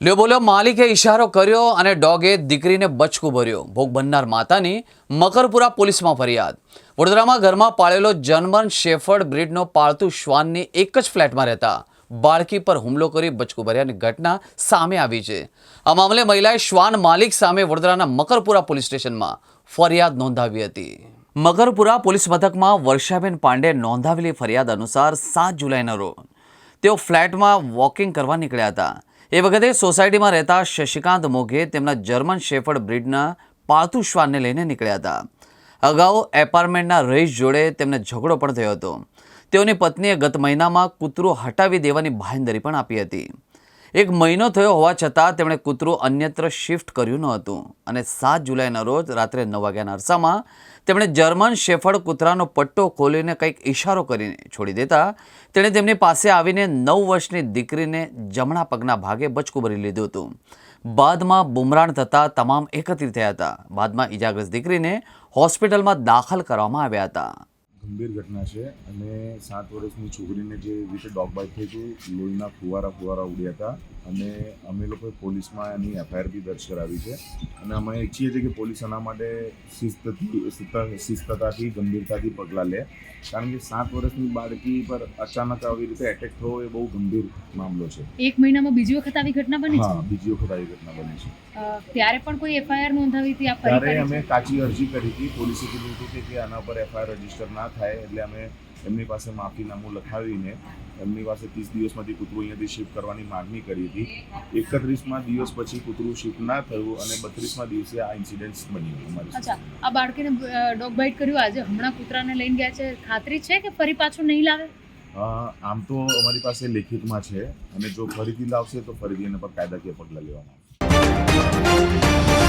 લ્યો બોલ્યો, માલિકે ઇશારો કર્યો અને ડોગે દીકરીને બચકું ભર્યો. ભોગ બનનાર માતાની મકરપુરા પોલીસમાં ફરિયાદ. વડોદરામાં ઘરમાં પાળેલો જર્મન શેફર્ડ બ્રિડનો પાળતુ શ્વાનની એક જ ફ્લેટમાં રહેતા બાળકી પર હુમલો કરી બચકું ભર્યાની ઘટના સામે આવી છે. આ મામલે મહિલાએ શ્વાન માલિક સામે વડોદરાના મકરપુરા પોલીસ સ્ટેશનમાં ફરિયાદ નોંધાવી હતી. મકરપુરા પોલીસ મથકમાં વર્ષાબેન પાંડે નોંધાવેલી ફરિયાદ અનુસાર સાત જુલાઈના રોજ તેઓ ફ્લેટમાં વોકિંગ કરવા નીકળ્યા હતા. એ વખતે સોસાયટીમાં રહેતા શશિકાંત મોઘે તેમના જર્મન શેફર્ડ બ્રિડના પાળતુ શ્વાનને લઈને નીકળ્યા હતા. અગાઉ એપાર્ટમેન્ટના રહીશ જોડે તેમને ઝઘડો પણ થયો હતો. તેઓની પત્નીએ ગત મહિનામાં કૂતરો હટાવી દેવાની બાંહેધરી પણ આપી હતી. એક મહિનો થયો હોવા છતાં તેમણે કૂતરું અન્યત્ર શિફ્ટ કર્યું ન હતું. અને સાત જુલાઈના રોજ રાત્રે નવ વાગ્યાના અરસામાં તેમણે જર્મન શેફળ કૂતરાનો પટ્ટો ખોલીને કંઈક ઇશારો કરીને છોડી દેતા તેણે તેમની પાસે આવીને નવ વર્ષની દીકરીને જમણા પગના ભાગે બચકું ભરી લીધું હતું. બાદમાં બુમરાણ થતાં તમામ એકત્રિત થયા હતા. બાદમાં ઇજાગ્રસ્ત દીકરીને હોસ્પિટલમાં દાખલ કરવામાં આવ્યા હતા. ગંભીર ઘટના છે અને સાત વર્ષની છોકરીને જે રીતે ડોગ બાઇટ થઈ હતું લોહીના ફુવારા ફુવારા ઉડ્યા હતા. અને અમે લોકોએ પોલીસમાં એની એફઆઈઆર બી દર્જ કરાવી છે. અને અમે ઈચ્છીએ છીએ કે પોલીસ આના માટે શિસ્તથી શિસ્તતાથી ગંભીરતાથી પગલાં લે. કારણ કે સાત વર્ષની બાળકી પર અચાનક આવી રીતે એટેક થવો એ બહુ ગંભીર મામલો છે. એક મહિનામાં બીજી વખત આવી ઘટના બની હા છે બીજી વખત આવી ઘટના બની છે. ત્યારે પણ કોઈ એફઆઈઆર નોંધાવી હતી? ત્યારે અમે કાચી અરજી કરી હતી. પોલીસે કીધું હતું કે આના પર એફઆઈઆર રજિસ્ટર ના થાય એટલે અમે એમની પાસે માફીનામું લખાવીને એમની પાસે ત્રીસ દિવસમાંથી કૂતરું અહીંયાથી શિફ્ટ કરવાની માગણી કરી હતી. એકત્રીસમાં દિવસ પછી કૂતરું શિફ્ટ ના થયું અને બત્રીસમાં દિવસે આ ઇન્સિડન્ટ બન્યું અમારી અચ્છા આ બાળકીને ડોગ બાઇટ કર્યું. આજે હમણાં કૂતરાને લઈને ગયા છે. ખાતરી છે કે ફરી પાછું નહીં લાવે? આમ તો અમારી પાસે લેખિતમાં છે અને જો ફરીથી લાવશે તો ફરીથી એના પર કાયદાકીય પગલાં લેવામાં આવશે